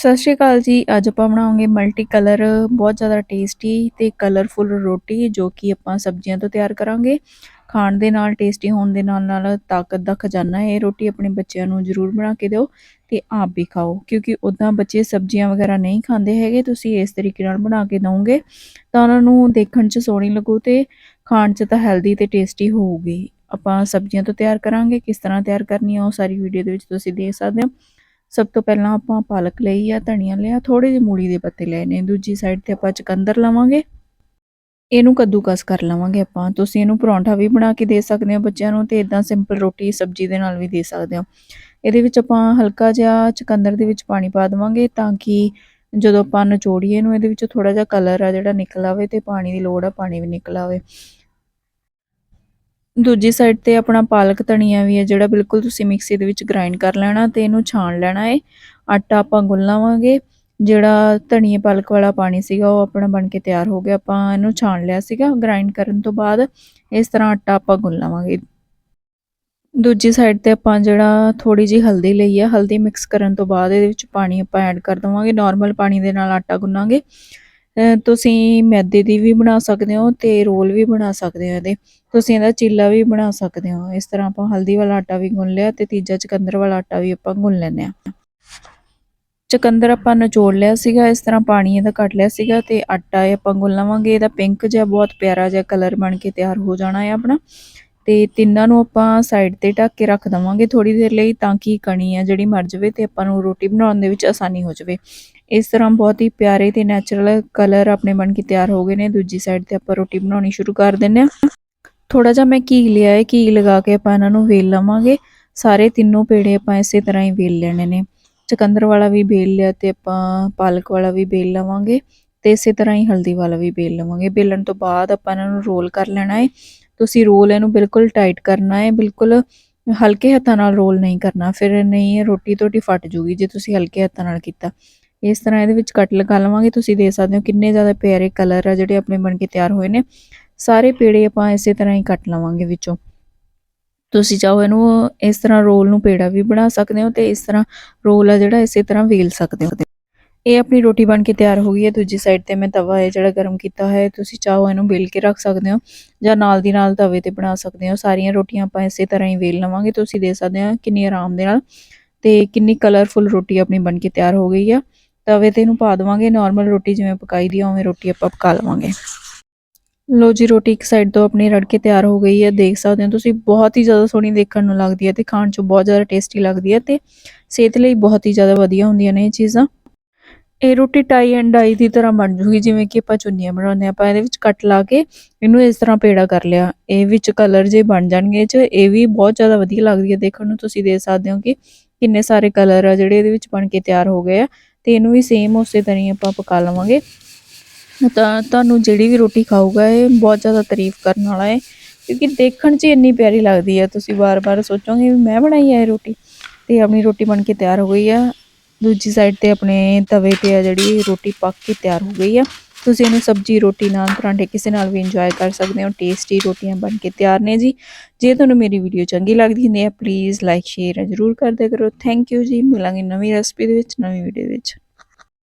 ਸਤਿ ਸ਼੍ਰੀ ਅਕਾਲ ਜੀ। ਅੱਜ ਆਪਾਂ ਬਣਾਉਂਗੇ ਮਲਟੀ ਕਲਰ ਬਹੁਤ ਜ਼ਿਆਦਾ ਟੇਸਟੀ ਤੇ ਕਲਰਫੁਲ ਰੋਟੀ ਜੋ ਕਿ ਆਪਾਂ ਸਬਜ਼ੀਆਂ ਤੋਂ ਤਿਆਰ ਕਰਾਂਗੇ। ਖਾਣ ਦੇ ਨਾਲ ਟੇਸਟੀ ਹੋਣ ਦੇ ਨਾਲ ਨਾਲ ਤਾਕਤ ਦਾ ਖਜ਼ਾਨਾ ਹੈ। ਇਹ ਰੋਟੀ ਆਪਣੇ ਬੱਚਿਆਂ ਨੂੰ ਜ਼ਰੂਰ ਬਣਾ ਕੇ ਦਿਓ ਤੇ ਆਪ ਵੀ ਖਾਓ। ਕਿਉਂਕਿ ਉਦਾਂ ਬੱਚੇ ਸਬਜ਼ੀਆਂ ਵਗੈਰਾ ਨਹੀਂ ਖਾਂਦੇ ਹੈਗੇ, ਤੁਸੀਂ ਇਸ ਤਰੀਕੇ ਨਾਲ ਬਣਾ ਕੇ ਦਵੋਗੇ ਤਾਂ ਉਹਨਾਂ ਨੂੰ ਦੇਖਣ 'ਚ ਸੋਹਣੀ ਲੱਗੂ ਤੇ ਖਾਣ 'ਚ ਤਾਂ ਹੈਲਦੀ ਤੇ ਟੇਸਟੀ ਹੋਊਗੀ। ਆਪਾਂ ਸਬਜ਼ੀਆਂ ਤੋਂ ਤਿਆਰ ਕਰਾਂਗੇ, ਕਿਸ ਤਰ੍ਹਾਂ ਤਿਆਰ ਕਰਨੀ ਆ ਉਹ ਸਾਰੀ ਵੀਡੀਓ ਦੇ ਵਿੱਚ ਤੁਸੀਂ ਦੇਖ ਸਕਦੇ ਹੋ। ਸਭ ਤੋਂ ਪਹਿਲਾਂ ਆਪਾਂ ਪਾਲਕ ਲਈ ਆ, ਧਨੀਆ ਲਿਆ ਥੋੜੇ ਜਿਹੇ ਮੂਲੀ ਦੇ ਪੱਤੇ ਲਏ ਨੇ। ਦੂਜੀ ਸਾਈਡ ਤੇ ਆਪਾਂ ਚਕੰਦਰ ਲਵਾਂਗੇ। ਇਹਨੂੰ ਕੱਦੂਕਸ ਕਰ ਲਵਾਂਗੇ ਆਪਾਂ। ਤੁਸੀਂ ਇਹਨੂੰ ਪਰੌਂਠਾ ਵੀ ਬਣਾ ਕੇ ਦੇ ਸਕਦੇ ਹੋ ਬੱਚਿਆਂ ਨੂੰ ਤੇ ਇਦਾਂ ਸਿੰਪਲ ਰੋਟੀ ਸਬਜ਼ੀ ਦੇ ਨਾਲ ਵੀ ਦੇ ਸਕਦੇ ਹੋ। ਇਹਦੇ ਵਿੱਚ ਆਪਾਂ ਹਲਕਾ ਜਿਹਾ ਚਕੰਦਰ ਦੇ ਵਿੱਚ ਪਾਣੀ ਪਾ ਦਵਾਂਗੇ ਤਾਂ ਕਿ ਜਦੋਂ ਆਪਾਂ ਨਚੋੜੀਏ ਨੂੰ ਇਹਦੇ ਵਿੱਚ ਥੋੜਾ ਜਿਹਾ ਕਲਰ ਆ ਜਿਹੜਾ ਨਿਕਲ ਆਵੇ ਤੇ ਪਾਣੀ ਦੀ ਲੋੜ ਆ, ਪਾਣੀ ਵੀ ਨਿਕਲ ਆਵੇ। ਦੂਜੀ ਸਾਈਡ ਤੇ ਆਪਣਾ ਪਾਲਕ ਧਨੀਆ ਵੀ ਹੈ, ਜਿਹੜਾ ਬਿਲਕੁਲ ਤੁਸੀਂ ਮਿਕਸੀ ਦੇ ਵਿੱਚ ਗ੍ਰਾਈਂਡ ਕਰ ਲੈਣਾ ਤੇ ਇਹਨੂੰ ਛਾਣ ਲੈਣਾ ਹੈ ਆਟਾ ਆਪਾਂ ਗੁੰਨ ਲਵਾਂਗੇ, ਜਿਹੜਾ ਧਨੀਏ ਪਾਲਕ ਵਾਲਾ ਪਾਣੀ ਸੀਗਾ ਉਹ ਆਪਣਾ ਬਣ ਕੇ ਤਿਆਰ ਹੋ ਗਿਆ, ਆਪਾਂ ਇਹਨੂੰ ਛਾਣ ਲਿਆ ਸੀਗਾ ਗ੍ਰਾਈਂਡ ਕਰਨ ਤੋਂ ਬਾਅਦ। ਇਸ ਤਰ੍ਹਾਂ ਆਟਾ ਆਪਾਂ ਗੁੰਨ ਲਵਾਂਗੇ। ਦੂਜੀ ਸਾਈਡ ਤੇ ਆਪਾਂ ਜਿਹੜਾ ਥੋੜੀ ਜੀ ਹਲਦੀ ਲਈ ਹੈ ਹਲਦੀ ਮਿਕਸ ਕਰਨ ਤੋਂ ਬਾਅਦ ਇਹਦੇ ਵਿੱਚ ਪਾਣੀ ਆਪਾਂ ਐਡ ਕਰ ਦਵਾਂਗੇ। ਨਾਰਮਲ ਪਾਣੀ ਦੇ ਨਾਲ ਆਟਾ ਗੁੰਨਾਂਗੇ। ਤੁਸੀਂ ਮੈਦੇ ਦੀ ਵੀ ਬਣਾ ਸਕਦੇ ਹੋ ਅਤੇ ਰੋਲ ਵੀ ਬਣਾ ਸਕਦੇ ਹੋ ਇਹਦੇ। ਤੁਸੀਂ ਇਹਦਾ ਚੀਲਾ ਵੀ ਬਣਾ ਸਕਦੇ ਹੋ। ਇਸ ਤਰ੍ਹਾਂ ਆਪਾਂ ਹਲਦੀ ਵਾਲਾ ਆਟਾ ਵੀ ਗੁੰਨ ਲਿਆ ਅਤੇ ਤੀਜਾ ਚਕੰਦਰ ਵਾਲਾ ਆਟਾ ਵੀ ਆਪਾਂ ਗੁੰਨ ਲੈਂਦੇ ਹਾਂ। ਚਕੰਦਰ ਆਪਾਂ ਨਚੋੜ ਲਿਆ ਸੀਗਾ, ਇਸ ਤਰ੍ਹਾਂ ਪਾਣੀ ਇਹਦਾ ਕੱਟ ਲਿਆ ਸੀਗਾ ਤੇ ਆਟਾ ਇਹ ਆਪਾਂ ਗੁੰਨ ਲਵਾਂਗੇ। ਇਹਦਾ ਪਿੰਕ ਜਿਹਾ ਬਹੁਤ ਪਿਆਰਾ ਜਿਹਾ ਕਲਰ ਬਣ ਕੇ ਤਿਆਰ ਹੋ ਜਾਣਾ ਹੈ ਆਪਣਾ। ਤੇ ਤਿੰਨਾਂ ਨੂੰ ਆਪਾਂ ਸਾਈਡ ਤੇ ਢੱਕ ਕੇ ਰੱਖ ਦਵਾਂਗੇ ਥੋੜੀ ਦੇਰ ਲਈ ਤਾਂ ਕਿ ਕਣੀ ਆ ਜਿਹੜੀ ਮਰ ਜਾਵੇ ਤੇ ਆਪਾਂ ਨੂੰ ਰੋਟੀ ਬਣਾਉਣ ਦੇ ਵਿੱਚ ਆਸਾਨੀ ਹੋ ਜਾਵੇ। ਇਸ ਤਰ੍ਹਾਂ ਬਹੁਤ ਹੀ ਪਿਆਰੇ ਤੇ ਨੈਚੁਰਲ ਕਲਰ ਆਪਣੇ ਬਣ ਕੇ ਤਿਆਰ ਹੋ ਗਏ ਨੇ। ਦੂਜੀ ਸਾਈਡ ਤੇ ਆਪਾਂ ਰੋਟੀ ਬਣਾਉਣੀ ਸ਼ੁਰੂ ਕਰ ਦਿੰਨੇ ਆ ਥੋੜਾ ਜਿਹਾ ਮੈਂ ਘੀ ਲਿਆ ਹੈ। ਘੀ ਲਗਾ ਕੇ ਆਪਾਂ ਇਹਨਾਂ ਨੂੰ ਵੇਲ ਲਵਾਂਗੇ। ਸਾਰੇ ਤਿੰਨੋਂ ਪੇੜੇ ਆਪਾਂ ਇਸੇ ਤਰ੍ਹਾਂ ਹੀ ਵੇਲ ਲੈਣੇ ਨੇ। ਚਕੰਦਰ ਵਾਲਾ ਵੀ ਵੇਲ ਲਿਆ ਤੇ ਆਪਾਂ ਪਾਲਕ ਵਾਲਾ ਵੀ ਵੇਲ ਲਵਾਂਗੇ ਤੇ ਇਸੇ ਤਰ੍ਹਾਂ ਹੀ ਹਲਦੀ ਵਾਲਾ ਵੀ ਵੇਲ ਲਵਾਂਗੇ। ਵੇਲਣ ਤੋਂ ਬਾਅਦ ਆਪਾਂ ਇਹਨਾਂ ਨੂੰ ਰੋਲ ਕਰ ਲੈਣਾ ਹੈ। ਤੁਸੀਂ ਰੋਲ ਇਹਨੂੰ ਬਿਲਕੁਲ ਟਾਈਟ ਕਰਨਾ ਹੈ। ਬਿਲਕੁਲ ਹਲਕੇ ਹੱਥਾਂ ਨਾਲ ਰੋਲ ਨਹੀਂ ਕਰਨਾ। ਫਿਰ ਨਹੀਂ, ਰੋਟੀ ਤੁਹਾਡੀ ਫਟ ਜੂਗੀ ਜੇ ਤੁਸੀਂ ਹਲਕੇ ਹੱਥਾਂ ਨਾਲ ਕੀਤਾ। ਇਸ ਤਰ੍ਹਾਂ ਇਹਦੇ ਵਿੱਚ ਕੱਟ ਲਗਾ ਲਵਾਂਗੇ, ਤੁਸੀਂ ਦੇਖ ਸਕਦੇ ਹੋ ਕਿੰਨੇ ਜ਼ਿਆਦਾ ਪਿਆਰੇ ਕਲਰ ਆ ਜਿਹੜੇ ਆਪਣੇ ਬਣ ਕੇ ਤਿਆਰ ਹੋਏ ਨੇ। ਸਾਰੇ ਪੇੜੇ ਆਪਾਂ ਇਸੇ ਤਰ੍ਹਾਂ ਹੀ ਕੱਟ ਲਵਾਂਗੇ ਵਿੱਚੋਂ। ਤੁਸੀਂ ਚਾਹੋ ਇਹਨੂੰ ਇਸ ਤਰ੍ਹਾਂ ਰੋਲ ਨੂੰ ਪੇੜਾ ਵੀ ਬਣਾ ਸਕਦੇ ਹੋ ਤੇ ਇਸ ਤਰ੍ਹਾਂ ਰੋਲ ਆ ਜਿਹੜਾ ਇਸੇ ਤਰ੍ਹਾਂ ਵੇਲ ਸਕਦੇ ਹੋ। ਇਹ ਆਪਣੀ ਰੋਟੀ ਬਣ ਕੇ ਤਿਆਰ ਹੋ ਗਈ ਹੈ। ਦੂਜੀ ਸਾਈਡ ਤੇ ਮੈਂ ਤਵਾ ਹੈ ਜਿਹੜਾ ਗਰਮ ਕੀਤਾ ਹੈ, ਤੁਸੀਂ ਚਾਹੋ ਇਹਨੂੰ ਵੇਲ ਕੇ ਰੱਖ ਸਕਦੇ ਹੋ ਜਾਂ ਨਾਲ ਦੀ ਨਾਲ ਤਵੇ ਤੇ ਬਣਾ ਸਕਦੇ ਹੋ। ਸਾਰੀਆਂ ਰੋਟੀਆਂ ਆਪਾਂ ਇਸੇ ਤਰ੍ਹਾਂ ਹੀ ਵੇਲ ਲਵਾਂਗੇ। ਤੁਸੀਂ ਦੇਖ ਸਕਦੇ ਹੋ ਕਿੰਨੀ ਆਰਾਮ ਦੇ ਨਾਲ ਤੇ ਕਿੰਨੀ ਕਲਰਫੁਲ ਰੋਟੀ ਆਪਣੀ ਬਣ ਕੇ ਤਿਆਰ ਹੋ ਗਈ ਆ। ਤਵੇ ਤੇ ਇਹਨੂੰ ਪਾ ਦਵਾਂਗੇ ਨਾਰਮਲ ਰੋਟੀ ਜਿਵੇਂ ਪਕਾਈ ਦੀ ਉਵੇਂ ਰੋਟੀ ਆਪਾਂ ਪਕਾ ਲਵਾਂਗੇ। ਲੋ ਜੀ, ਰੋਟੀ ਇੱਕ ਸਾਈਡ ਤੋਂ ਆਪਣੀ ਰੜ ਕੇ ਤਿਆਰ ਹੋ ਗਈ ਹੈ, ਦੇਖ ਸਕਦੇ ਹੋ ਤੁਸੀਂ, ਬਹੁਤ ਹੀ ਜ਼ਿਆਦਾ ਸੋਹਣੀ ਦੇਖਣ ਨੂੰ ਲੱਗਦੀ ਹੈ ਤੇ ਖਾਣ 'ਚ ਬਹੁਤ ਜ਼ਿਆਦਾ ਟੇਸਟੀ ਲੱਗਦੀ ਹੈ ਤੇ ਸਿਹਤ ਲਈ ਬਹੁਤ ਹੀ ਜ਼ਿਆਦਾ ਵਧੀਆ ਹੁੰਦੀਆਂ ਨੇ ਇਹ ਚੀਜ਼ਾਂ। ਇਹ ਰੋਟੀ ਟਾਈ ਐਂਡ ਡਾਈ ਦੀ ਤਰ੍ਹਾਂ ਬਣ ਜੂਗੀ, ਜਿਵੇਂ ਕਿ ਆਪਾਂ ਚੁੰਨੀਆਂ ਬਣਾਉਂਦੇ ਆਪਾਂ ਇਹਦੇ ਵਿੱਚ ਕੱਟ ਲਾ ਕੇ ਇਹਨੂੰ ਇਸ ਤਰ੍ਹਾਂ ਪੇੜਾ ਕਰ ਲਿਆ, ਇਹ ਵਿੱਚ ਕਲਰ ਜੇ ਬਣ ਜਾਣਗੇ ਚ, ਇਹ ਵੀ ਬਹੁਤ ਜ਼ਿਆਦਾ ਵਧੀਆ ਲੱਗਦੀ ਹੈ ਦੇਖਣ ਨੂੰ, ਤੁਸੀਂ ਦੇਖ ਸਕਦੇ ਹੋ ਕਿ ਕਿੰਨੇ ਸਾਰੇ ਕਲਰ ਆ ਜਿਹੜੇ ਇਹਦੇ ਵਿੱਚ ਬਣ ਕੇ ਤਿਆਰ ਹੋ ਗਏ ਆ। ਤੇ ਇਹਨੂੰ ਵੀ ਸੇਮ ਉਸੇ ਤਰ੍ਹਾਂ ਹੀ ਆਪਾਂ ਪਕਾ ਲਵਾਂਗੇ। ਤਾਂ ਤੁਹਾਨੂੰ ਜਿਹੜੀ ਵੀ ਰੋਟੀ ਖਾਊਗਾ, ਇਹ ਬਹੁਤ ਜ਼ਿਆਦਾ ਤਾਰੀਫ ਕਰਨ ਵਾਲਾ ਹੈ। ਕਿਉਂਕਿ ਦੇਖਣ 'ਚ ਇੰਨੀ ਪਿਆਰੀ ਲੱਗਦੀ ਹੈ ਤੁਸੀਂ ਵਾਰ-ਵਾਰ ਸੋਚੋਗੇ ਵੀ ਮੈਂ ਬਣਾਈ ਹੈ ਇਹ ਰੋਟੀ ਤੇ ਆਪਣੀ ਰੋਟੀ ਬਣ ਕੇ ਤਿਆਰ ਹੋ ਗਈ ਆ। ਦੂਜੀ ਸਾਈਡ ਤੇ ਆਪਣੇ ਤਵੇ ਤੇ ਆ ਜਿਹੜੀ ਰੋਟੀ ਪੱਕ ਕੇ ਤਿਆਰ ਹੋ ਗਈ ਆ। ਤੁਸੀਂ ਇਹਨੂੰ ਸਬਜੀ, ਰੋਟੀ ਨਾਲ, ਪਰਾਂਠੇ ਕਿਸੇ ਨਾਲ ਵੀ ਇੰਜੋਏ ਕਰ ਸਕਦੇ ਹੋ। ਟੇਸਟੀ ਰੋਟੀਆਂ ਬਣ ਕੇ ਤਿਆਰ ਨੇ ਜੀ। ਜੇ ਤੁਹਾਨੂੰ ਮੇਰੀ ਵੀਡੀਓ ਚੰਗੀ ਲੱਗਦੀ ਹੁੰਦੀ ਹੈ ਪਲੀਜ਼ ਲਾਈਕ ਸ਼ੇਅਰ ਜ਼ਰੂਰ ਕਰਦੇ ਕਰੋ। ਥੈਂਕ ਯੂ ਜੀ। ਮਿਲਾਂਗੇ ਨਵੀਂ ਰੈਸਪੀ ਦੇ ਵਿੱਚ, ਨਵੀਂ ਵੀਡੀਓ ਵਿੱਚ।